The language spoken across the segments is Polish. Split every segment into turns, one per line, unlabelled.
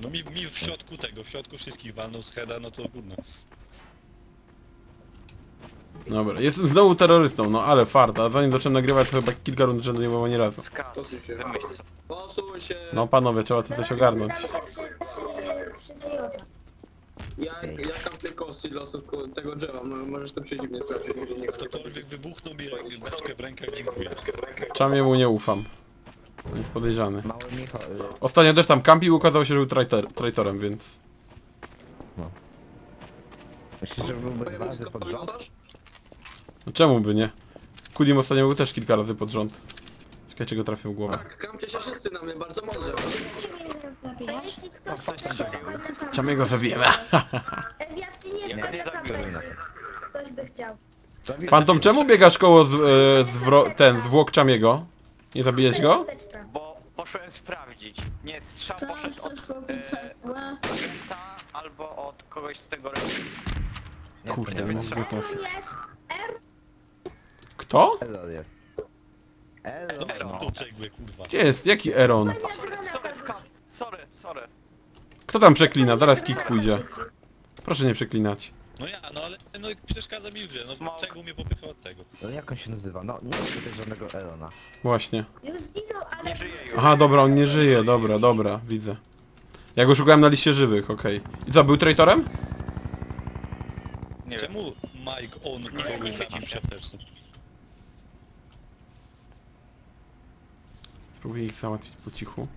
No mi, mi w środku tego, w środku wszystkich walnął z heada, no to gówno.
Dobra, jestem znowu terrorystą, no ale fart, a zanim zacząłem nagrywać to chyba kilka rund rzędu nie było ani razu.
Posuń się. Posuń się.
No panowie, trzeba tu coś ogarnąć.
Ja, ja kampię kości losów ko- tego drzewa, mo- możesz to przyjść i mnie sprawdzić.
Ktokolwiek wybuchnął mi beczkę w rękach, dziękuję.
Czamie mu nie ufam. Jest podejrzany.
Mały Michał, y,
Ostatnio też tam kampił, okazało się, że był traitor, traitorem, więc...
myślisz, że byłby dwa razy pod rząd?
No czemu by nie? Kudim ostatnio był też kilka razy pod rząd. Ciekawe czego trafił w głowę.
Tak, kampcie się wszyscy na mnie, bardzo mądrze.
Ktoś chce
Czamiego zabijemy.
Wiatki nie
Nie,
będę
zabiłem
Ktoś by chciał.
Fantom, czemu biegasz koło z, e, ten, zwłok Czamiego? Nie zabijesz go?
Teczka.
Bo poszedłem sprawdzić. Nie, strzał poszedł od e, agenta albo od kogoś z tego
Kurde, nie mogę trafić.
Jest R.
Kto?
Elo jest. Elo,
Dobra,
no.
tu cegły, kurwa.
Gdzie jest? Jaki Eron?
Sorry, sorry, skap. Sorry, sorry.
Kto tam przeklina? Zaraz kick pójdzie. Proszę nie przeklinać.
No ja, no ale no przeszkadza mi w grze, no
Smoke.
cegł mnie popychał od tego.
No jak on się nazywa? No nie ma tutaj żadnego Elona.
Właśnie.
Już zginął, ale...
Nie żyje już.
Aha, dobra, on nie żyje, dobra, dobra, widzę. Ja go szukałem na liście żywych, okej. I co, był traitorem?
Nie wiem.
Czemu Mike on kogoś zabił w siateczce?
Spróbuję ich załatwić po cichu.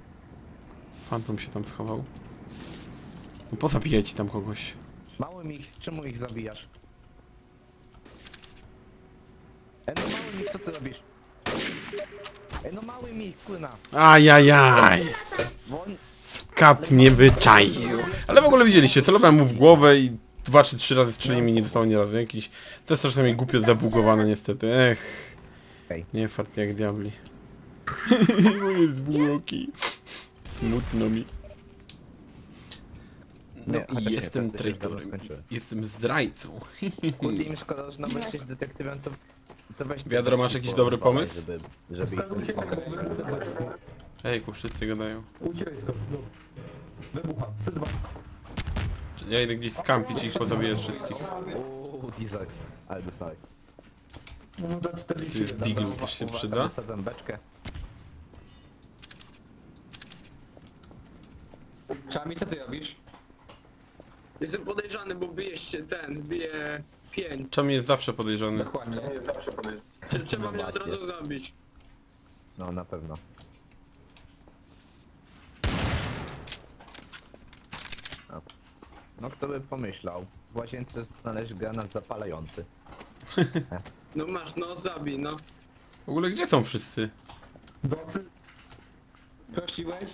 Fantom się tam schował. No pozabijajcie tam kogoś.
Mały Mich, czemu ich zabijasz? Ej no mały Mich, co ty robisz? Ej no mały Mich, kurna.
Ajajaj!
Bo on...
Kat mnie wyczaił. Ale w ogóle widzieliście, celowałem mu w głowę i dwa czy trzy razy strzelił mi nie dostał ani razu. Jakiś... To jest czasami głupio zabugowane niestety. Ech. Nie fart jak diabli. Moje zwłoki. Smutno mi. No
chociaż
i jestem
to
traitorem. Jestem zdrajcą.
Kurde im skoro znowu jesteś detektywem, to... to weź...
Wiadro, masz jakiś dobry pomysł?
Żeby, żeby ich
Ejku, wszyscy gadają.
Uciekaj skąd, no. Wybucha, przed wami.
Ja idę gdzieś skampić i ich pozabijać wszystkich.
Uuu, Dizax, ale dostałeś.
No, 40
jest Deagle, też się przyda.
Wysadzam beczkę.
Czami, co ty robisz? Jestem podejrzany, bo bijesz się ten, bije pień.
Czemu jest zawsze podejrzany?
Dokładnie. Czy trzeba mnie od razu zabić?
No na pewno. No. no kto by pomyślał? W łazience znaleźć granat zapalający.
No masz, no zabij, no.
W ogóle gdzie są wszyscy?
Dobrze.
Prosiłeś?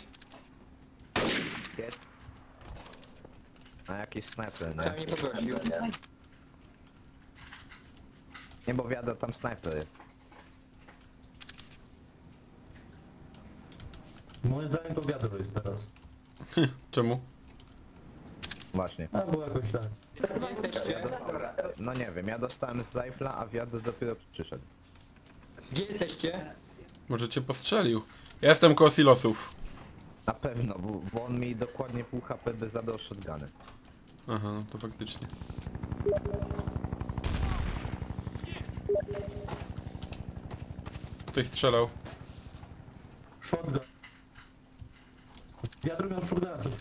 Jest. A jakiś snajper, nie?
Nie.
Nie, bo wiadomo, tam snajper jest.
Moim zdaniem to wiadro jest teraz.
Czemu?
Właśnie.
Albo jakoś tak.
Jesteście?
No nie wiem, ja dostałem z rifla, a wiadro dopiero przyszedł.
Gdzie jesteście?
Może cię postrzelił. Ja jestem koło silosów.
Na pewno, bo, bo on mi dokładnie pół HP by zabrał shotguny.
Aha, no to faktycznie. Ktoś strzelał.
Shotgun. Wiadro miał shotguna przed.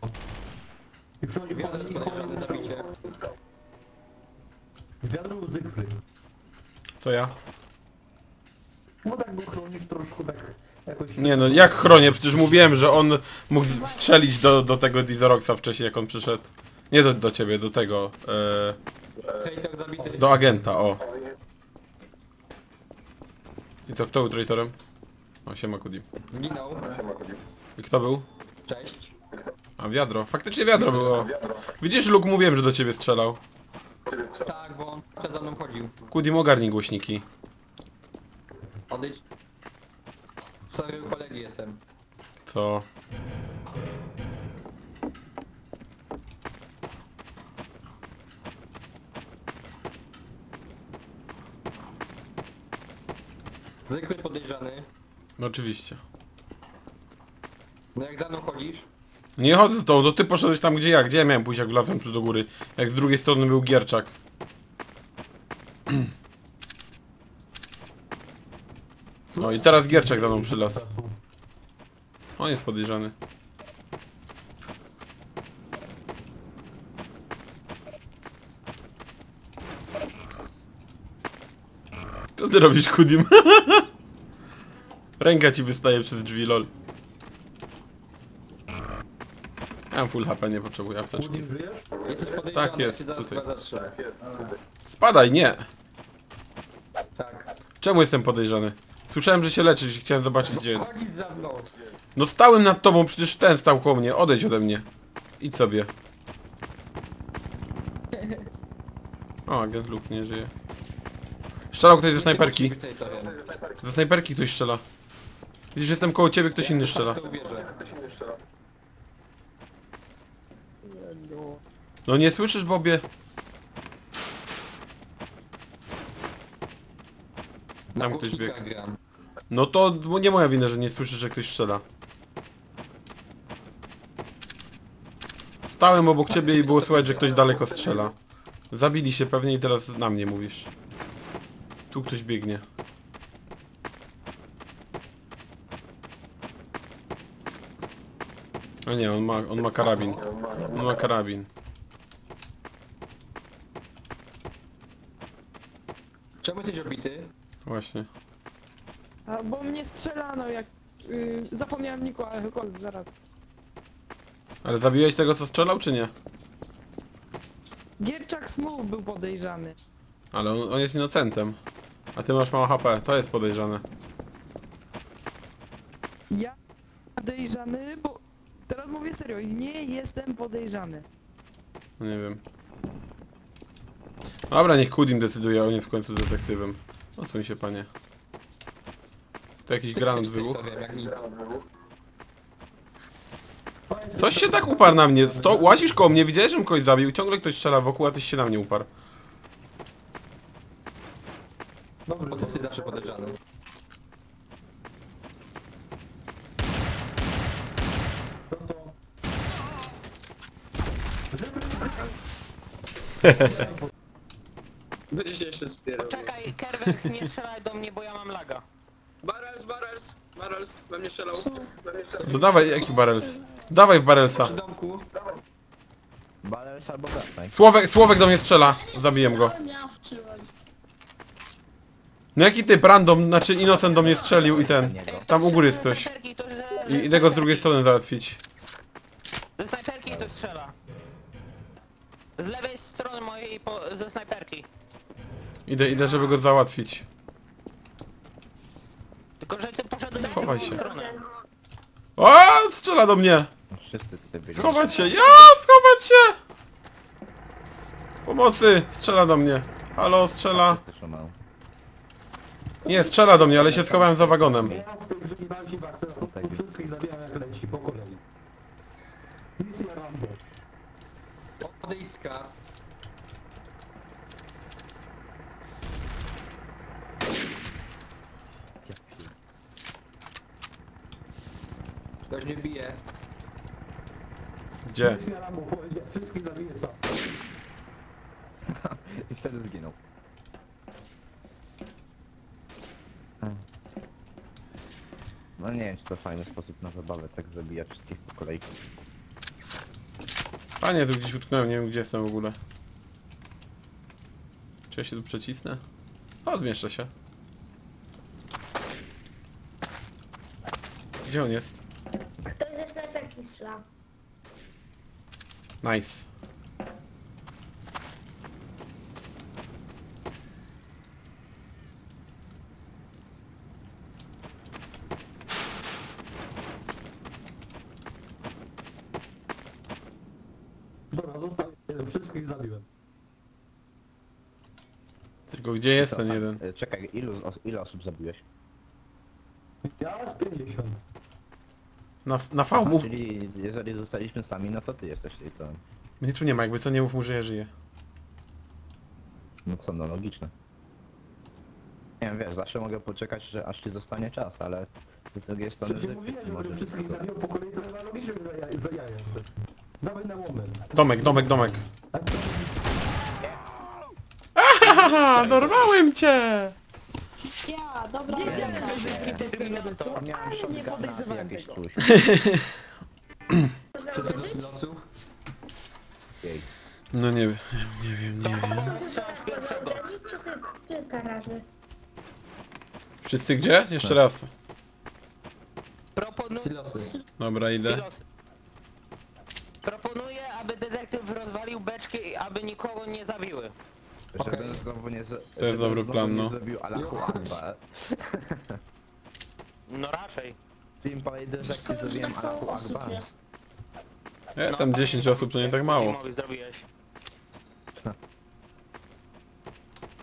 I przychodzi po
Wiadro jest
mnie i
podejrzany,
po
zabijcie.
Wiadro był zygfry.
Co ja?
No tak go chronisz troszkę tak.
Nie no, jak chronię? Przecież mówiłem, że on mógł strzelić do, do tego Dizoroxa wcześniej, jak on przyszedł. Nie do, do ciebie, do tego. E, do agenta, o. I co, kto był traitorem? O, siema Kudim.
Zginął.
I kto był?
Cześć.
A wiadro. Faktycznie wiadro było. Widzisz, Luke, mówiłem, że do ciebie strzelał.
Tak, bo on przede mną chodził.
Kudim, ogarnij głośniki.
Odejdź. U kolegi jestem.
Co?
Zwykły podejrzany.
No oczywiście.
No jak za mną chodzisz?
Nie chodzę z tobą, to ty poszedłeś tam gdzie ja. Gdzie ja miałem pójść jak wlazłem tu do góry? Jak z drugiej strony był Gierczak. No i teraz Gierczak za mną przylazł. On jest podejrzany. Co ty robisz, Kudim? Ręka ci wystaje przez drzwi, lol. Ja mam full HP, nie potrzebuję apteczki.
Jesteś podejrzany,
Tak jest,
zaraz
tutaj. Spadaj, nie!
Tak.
Czemu jestem podejrzany? Słyszałem, że się leczysz i chciałem zobaczyć gdzie. No stałem nad tobą, przecież ten stał koło mnie. Odejdź ode mnie. Idź sobie. O, agent Luke nie żyje. Strzelał ktoś ze snajperki. Ze snajperki ktoś strzela. Widzisz, jestem koło ciebie, ktoś inny strzela. No nie słyszysz, Bobie? Tam ktoś
głośnikach
biegł.
gram.
No to nie moja wina, że nie słyszysz, że ktoś strzela. Stałem obok ciebie i było słychać, że ktoś daleko strzela. Zabili się pewnie i teraz na mnie mówisz. Tu ktoś biegnie. A nie, on ma, on ma karabin. On ma karabin.
Czemu jesteś obity?
Właśnie.
A, bo mnie strzelano jak... Yy, zapomniałem Niko, ale zaraz.
Ale zabiłeś tego, co strzelał, czy nie?
Gierczak Smooth był podejrzany.
Ale on, on jest inocentem. A ty masz mało HP, to jest podejrzane.
Ja podejrzany, bo... Teraz mówię serio, nie jestem podejrzany.
No nie wiem. Dobra, niech Kudim decyduje, on jest w końcu detektywem. O co mi się panie? To jakiś granat wybuchł?
Jak nic.
Coś się tak uparł na mnie. Sto łazisz koło mnie, widziałeś, żebym kogoś zabił. Ciągle ktoś strzela wokół, a tyś się na mnie uparł.
Bo ty jesteś zawsze podejrzany.
Będzie się jeszcze spierał.
Czekaj, Kerwex, nie strzelaj do mnie, bo ja mam laga.
Barrels, barrels, barrels, we mnie strzelał. We mnie strzelał.
To dawaj, jaki barels? Dawaj w barelsa.
Przy domku.
Balers albo wracaj.
Słowek, Słowek do mnie strzela. Zabiję go. No jaki typ, random, znaczy Innocent do mnie strzelił i ten. Tam u góry jest ktoś.
Snajperki to, że...
I idę go z drugiej strony załatwić.
Ze snajperki to strzela. Z lewej strony mojej po, ze snajperki.
Idę, idę, żeby go załatwić.
Tylko, że ty poszedłeś na
Schowaj
drugą
się.
stronę.
O, strzela do mnie!
Wszyscy tutaj byli.
Schować się! Ja! Schować się! Pomocy! Strzela do mnie. Halo, strzela. Nie, strzela do mnie, ale się schowałem za wagonem.
Ja w wszystkich zabijam jak leci po kolei. Misja Rambo.
Odejdźka. Ktoś mnie bije.
Gdzie?
Powiedział, wszystkich sam.
I wtedy zginął. No nie wiem, czy to fajny sposób na zabawę, tak zabijać wszystkich po kolei.
Panie, tu gdzieś utknąłem, nie wiem gdzie jestem w ogóle. Czy ja się tu przecisnę? O, zmieszczę się. Gdzie on jest?
Strzela.
Nice.
Dobra, zostawię, wszystkich zabiłem.
Tylko gdzie jest ten jeden?
Czekaj, ilu, os ile osób zabiłeś?
Ja z 50.
Na, na V mów.
Czyli jeżeli zostaliśmy sami, no to ty jesteś i to...
Mnie tu nie ma, jakby co nie mów mu, że ja żyję.
No co, no logiczne. Nie wiem, wiesz, zawsze mogę poczekać, że aż ci zostanie czas, ale z drugiej strony,
Przecież
że
mówiłem, że
może
będę wszystkich zabił po kolei, to chyba logicznie za, jaj- za jajem. Dawaj na moment.
Domek, domek, domek.
A co?
Haha, dorwałem cię!
Ja, dobra.
Wiedziałem, że dzięki tej terminator.
miałem
nie
shotguna
tego.
tuś.
Wszyscy do silosów.
Jej.
No nie wiem, nie wiem, nie wiem.
Kilka razy.
Wszyscy gdzie? Jeszcze raz.
Proponuję...
Silosy.
Dobra, idę.
Silosy. Proponuję, aby detektyw rozwalił beczki, aby nikogo nie zabiły.
Znowu nie...
To jest dobry plan,
nie
no.
Allahu Akbar.
No raczej.
Team jak ci zrobiłem Allahu Akbar.
E, tam 10 osób to nie tak mało.
Timowi zrobiłeś.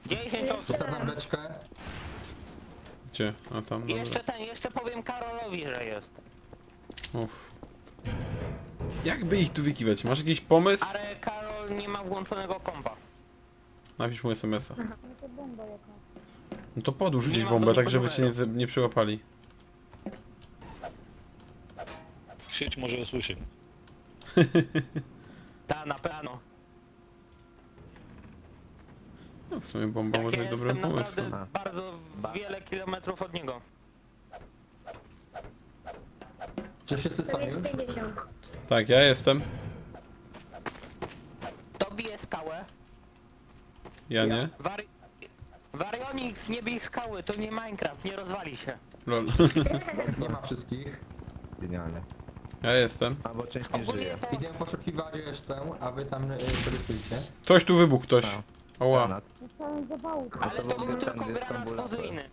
10 osób.
Wsadzam beczkę.
Gdzie? A tam,
I jeszcze
dobra.
ten, jeszcze powiem Karolowi, że jest.
Uff. Jakby ich tu wykiwać? Masz jakiś pomysł?
Ale Karol nie ma włączonego kompa.
Napisz mu SMS-a. No to podłóż gdzieś bombę, tak żeby cię nie, nie przyłapali.
Krzycz, może usłyszy.
Ta, na pewno.
No w sumie bomba
Jak
może być
jestem
dobrym pomysłem.
naprawdę bardzo wiele kilometrów od niego.
Czy wszyscy są
jest
już?
50.
Tak, ja jestem.
To bije skałę.
Ja nie.
Wari... Varionix nie bij skały, to nie Minecraft, nie rozwali się.
Lol.
Nie ma wszystkich.
Genialne.
Ja jestem.
Albo część nie żyje.
Idę poszukiwać resztę, a wy tam y, rysujcie.
Ktoś tu wybuchł, ktoś. Oła.
Granat.
Ale
to był
tylko granat fuzyjny.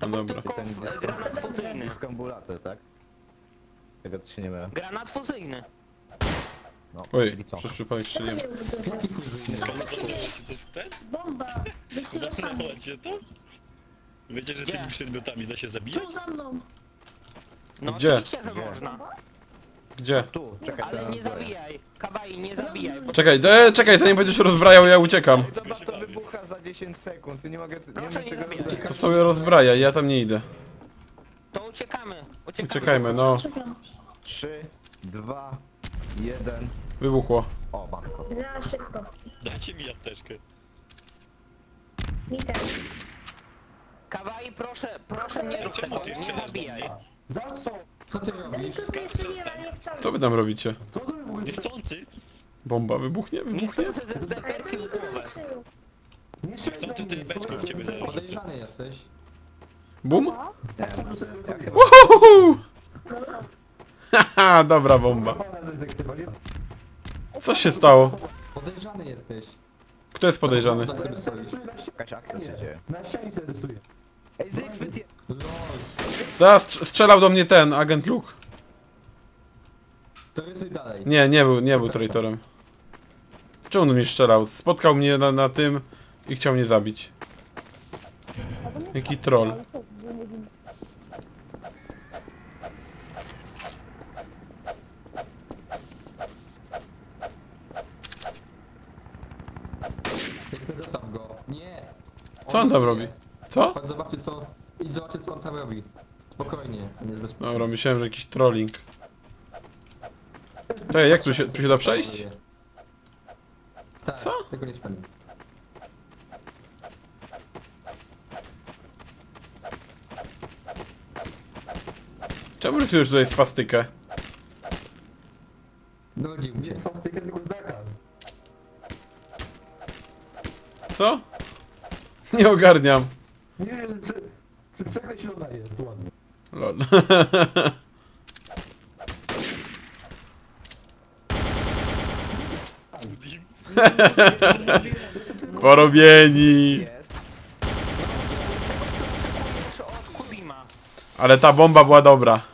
No
był
dobra.
tylko
Ten
f- granat fuzyjny.
Dyskambulator, tak? Tego to się nie mylę.
Granat fuzyjny.
No,
Oj,
czyli co?
przez przypadek strzeliłem.
Jaki fuzyjny?
Ten?
Bomba!
Cię to? Wiecie, że
Gdzie?
tymi przedmiotami da się zabijać?
Tu za mną.
No
Gdzie?
oczywiście, że
Gdzie?
można.
Gdzie?
Tu, czekaj,
Ale
teraz
nie
zbroję.
zabijaj. Kabaj, nie zabijaj. bo-
Czekaj, e, czekaj, zanim będziesz rozbrajał, ja uciekam.
Zobacz, to wybucha za 10 sekund, nie mogę, nie
Proszę
wiem
nie
tego
zabijać.
robić.
To sobie rozbrajaj, ja tam nie idę.
To uciekamy. Uciekamy.
Uciekajmy, no.
Czekam.
3, 2, 1.
Wybuchło.
O, matko.
Za szybko.
Dajcie mi apteczkę.
Mi też.
Kawaj, proszę, proszę nie rób
Czemu
tego,
ty
nie
strzelasz
zabijaj.
Za co?
Co ty
No
robisz?
jeszcze nie ma, nie.
Co wy tam robicie?
Co to w ogóle
Niechcący?
Bomba wybuchnie?
Nie
Wybuchnie?
chcę ze
Ale to
snajperki w
nigdy nie
głowę.
Nie strzelaj człowieku,
ciebie
to-
zaraz.
Podejrzany jesteś.
Bum?
Tak,
no,
to sobie.
Uhuhu! Haha, dobra bomba.
Pana detektywa, nie?
Co się stało?
Podejrzany jesteś.
Kto jest podejrzany?
Tak sobie stoisz.
na ścianie.
Jakaś akcja się dzieje.
Na ścianie sobie rysuję.
Ej, Zygfryd, je-
LOL.
Strz- strzelał do mnie ten, agent Luke.
To rysuj dalej.
Nie, nie był, nie był traitorem. Czemu on mnie strzelał? Spotkał mnie na, na tym i chciał mnie zabić. Jaki troll.
Tylko zostaw go. Nie.
Co on tam robi? Co?
Chodź zobaczyć co... Idź zobaczyć co on tam robi. Spokojnie, nie jest bezpiecznie.
Dobra, myślałem, że jakiś trolling. Czekaj, jak tu się, tu się da przejść?
Tak,
Co?
tego nie spędzę.
Czemu rysujesz tutaj swastykę?
Nudził mnie.
Nie są stykę, tylko zakaz.
Co? Nie ogarniam.
Nie wiem, że przy, przy przekreślona jest, ładnie.
Lol. Porobieni. Ale ta bomba była dobra.